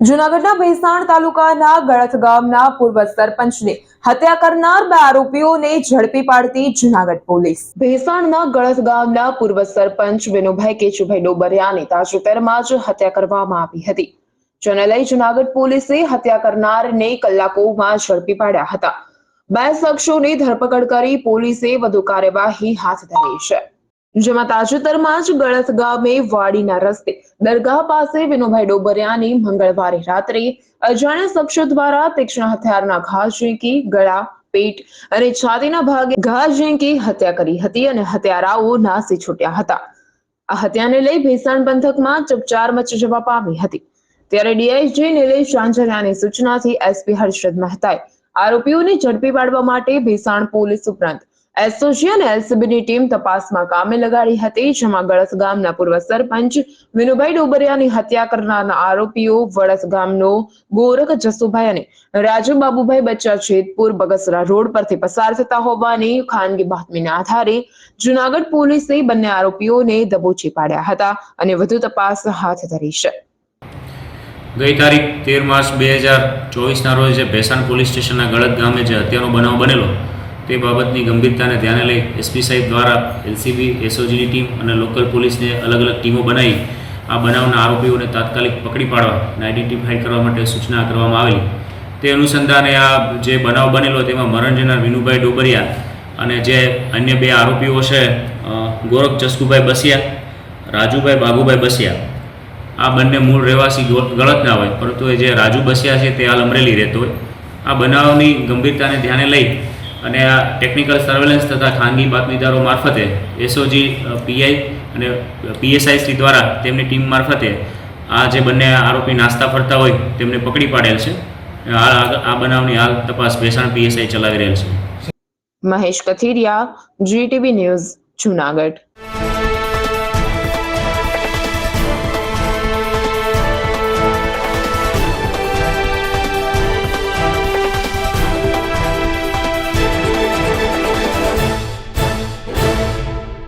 જૂનાગઢના ભેસાણ તાલુકાના ગળથ ગામના પૂર્વ સરપંચને હત્યા કરનાર બે આરોપીઓને ઝડપી પાડતી જૂનાગઢ પોલીસ. ભેસાણના ગળથ ગામના પૂર્વ સરપંચ વિનુભાઈ કેશુભાઈ ડોબરિયાની તાજેતરમાં જ હત્યા કરવામાં આવી હતી. જેને લઈ જૂનાગઢ પોલીસે હત્યા કરનારને કલાકોમાં ઝડપી પાડ્યા હતા. બે શખ્સોની ધરપકડ કરી પોલીસે વધુ કાર્યવાહી હાથ ધરી છે. જેમાં તાજેતરમાં જ ગળથ ગામે વાડીના રસ્તે દરગાહ પાસે વિનુભાઈ ડોબરિયાની મંગળવારે રાત્રે અજાણ્યા શખ્સો દ્વારા તીક્ષ્ણ હથિયારના ઘા ઝીંકી, ગળા, પેટ અને છાતીના ભાગે ઘા ઝીંકી હત્યા કરી હતી અને હત્યારાઓ નાસી છૂટ્યા હતા. આ હત્યાને લઈ ભેસાણ પંથકમાં ચકચાર મચી જવા પામી હતી. ત્યારે ડીઆઈજી નિલેશ ચાંચરિયાની સૂચનાથી એસપી હર્ષદ મહેતાએ આરોપીઓને ઝડપી પાડવા માટે ભેસાણ પોલીસ ઉપરાંત એસઓજી અને એલસીબીની ટીમ તપાસમાં કામે લગાડી હતી, જેમાં ગળસ ગામના પૂર્વ સરપંચ વિનુભાઈ ડોબરિયાની હત્યા કરનારના આરોપીઓ વડસ ગામનો ગોરખ જસુભાઈ અને રાજુ બચ્ચા જેતપુર બગસરા રોડ પરથી પસાર થતા હોવાની ખાનગી બાતમીના આધારે જુનાગઢ પોલીસે બંને આરોપીઓને દબોચી પાડ્યા હતા અને વધુ તપાસ હાથ ધરી છે. ગઈ તારીખ તેર માર્ચ બે હજાર ચોવીસના રોજ ભેસાણ પોલીસ સ્ટેશનના ગળત ગામે જે હત્યાનો બનાવ બનેલો તે બાબતની ગંભીરતાને ધ્યાને લઈ એસપી સાહેબ દ્વારા એલસીબી એસઓજીની ટીમ અને લોકલ પોલીસને અલગ અલગ ટીમો બનાવી આ બનાવના આરોપીઓને તાત્કાલિક પકડી પાડવા અને આઈડેન્ટિફાઈ કરવા માટે સૂચના કરવામાં આવેલી. તે અનુસંધાને આ જે બનાવ બનેલો તેમાં મરણ વિનુભાઈ ડોબરિયા અને જે અન્ય બે આરોપીઓ છે ગોરખ ચસ્કુભાઈ બસિયા, રાજુભાઈ બાબુભાઈ બસિયા. આ બંને મૂળ રહેવાસી ગળત ગળતના હોય, પરંતુ એ જે રાજુ બસિયા છે તે હાલ અમરેલી રહેતો હોય. આ બનાવની ગંભીરતાને ધ્યાને લઈ અને આ ટેકનિકલ સર્વેલન્સ તથા ખાનગી બાતમીદારો મારફતે એસઓજી પીઆઈ અને પીએસઆઈસી દ્વારા તેમની ટીમ મારફતે આ જે બંને આરોપી નાસ્તા ફરતા હોય તેમને પકડી પાડેલ છે. આ બનાવની હાલ તપાસ ભેસાણ પીએસઆઈ ચલાવી રહેલ છે. Mahesh Kathiriya GTV news Junagadh.